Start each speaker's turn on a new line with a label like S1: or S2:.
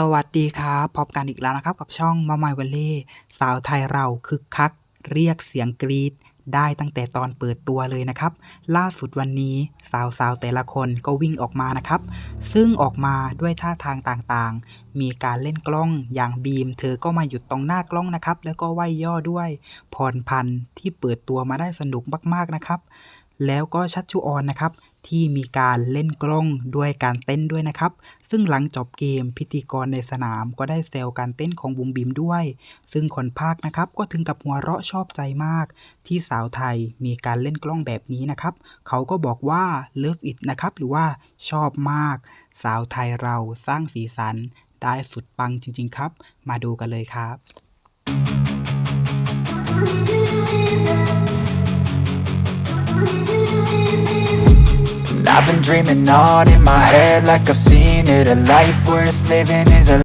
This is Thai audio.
S1: สวัสดีครับ พบกันอีกแล้วนะครับ กับช่องมาไมวัลเล่สาวไทยเราคึกคัก เรียกเสียงกรี๊ดได้ตั้งแต่ตอนเปิดตัวเลยนะครับ ล่าสุดวันนี้สาวๆแต่ละคนก็วิ่งออกมานะครับ ซึ่งออกมาด้วยท่าทางต่างๆ มีการเล่นกล้องอย่างบีม เธอก็มาหยุดตรงหน้ากล้องนะครับ แล้วก็ไหวย่อด้วยพรพันธ์ที่เปิดตัวมาได้สนุกมากๆนะครับ แล้วก็ชัชชุออนนะครับ ที่มีการเล่นกล้องด้วยการเต้นด้วยนะครับ ซึ่งหลังจบเกมพิธีกรในสนามก็ได้เซลการเต้นของบุมบิมด้วย ซึ่งคนภาคนะครับก็ถึงกับหัวเราะชอบใจมาก ที่สาวไทยมีการเล่นกล้องแบบนี้นะครับ เขาก็บอกว่า love it นะครับหรือว่าชอบมาก สาวไทยเราสร้างสีสันได้สุดปังจริง ๆ ครับ มาดูกันเลยครับ
S2: I've been dreaming on in my head like I've seen it. A life worth living is a